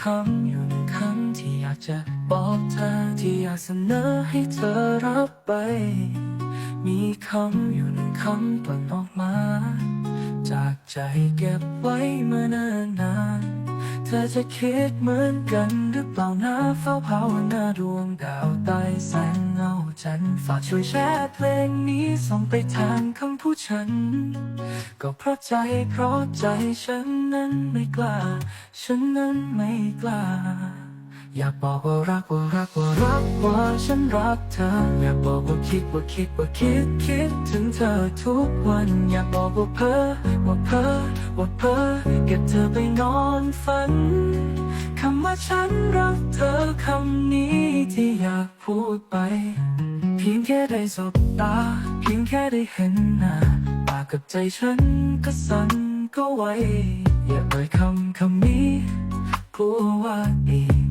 คำอยู่หนึ่งคำที่อยากจะบอกเธอที่อยากเสนอให้เธอรับไป มีคำอยู่หนึ่งคำปล่นออกมา จากใจเก็บไว้เมื่อนานนาน ธอจะคิดเหมือนกันหรือเปล่านะเฝ้าภาวนาดวงดาวใต้แสงเงาจันฝากช่วยแชร์เพลงนี้ส่งไปทางคำพูดฉัน ก็เพราะใจเพราะใจฉันนั้นไม่กล้า ฉันนั้นไม่กล้า อยากบอกว่ารักว่ารักว่ารักว่าฉันรักเธอ อยากบอกว่าคิดว่าคิดว่าคิดคิดถึงเธอทุกวัน อยากบอกว่าเพ้อว่าเพ้อว่าเพ้อเก็บเธอไปนอนฝันคำว่าฉันรักเธอคำนี้ที่อยากพูดไป เพียงแค่ได้สบตา เพียงแค่ได้เห็นหน้าปากกับใจฉันก็สั่นก็ไหวอย่าเอ่ยคำคำนี้กลัวว่าอีก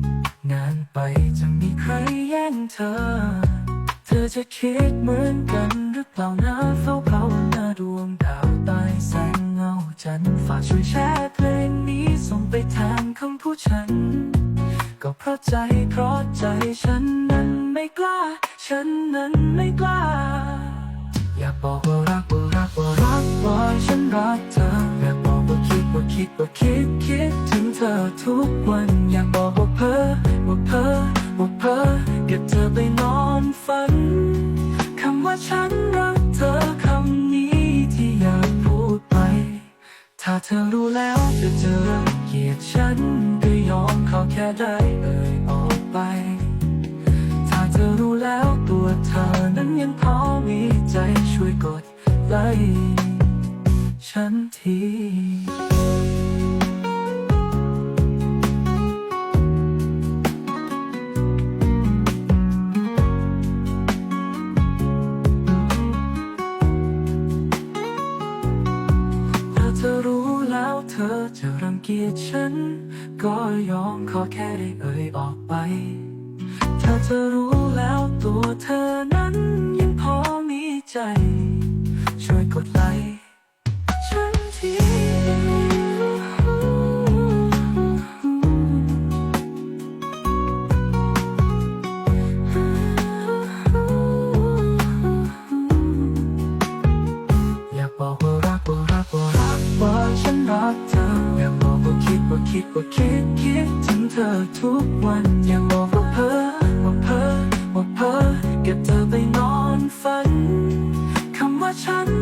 จะคิดเหมือนกันหรือเปล่านะเฝ้าภาวนาดวงดาวใต้แสงเงาจันทร์ฝากช่วยแชร์เพลงนี้ส่งไปทางคำพูดฉัน ก็เพราะใจเพราะใจฉันนั้นไม่กล้า ฉันนั้นไม่กล้า อยากบอกว่ารักว่ารักว่ารักว่าฉันรักเธออยากบอกว่าคิดว่าคิดว่าคิดคิดถึงเธอทุกวัน นอนฝัน คำว่าฉันรักเธอคำนี้ที่อยากพูดไป ถ้าเธอรู้แล้วจะรังเกียจฉันก็ยอมเขอแค่ได้เอ่ยออกไป ถ้าเธอรู้แล้วตัวเธอนั้นยังพอมีใจช่วยกดไลค์ฉันที ธอรู้แล้วเธอจะรังเกียจฉัน ก็ยอมขอแค่ได้เอ่ยออกไป ถ้าเธอรู้แล้วตัวเธอนั้นยังพอมีใจ ช่วยกดไลค์ ว่าฉันรักเธออยากบอกว่าคิดว่าคิดว่าคิดคิดถึงเธอทุกวันอยากบอกว่าเพ้อว่าเพ้อว่าเพ้อเก็บเธอไปนอนฝันคำว่าฉัน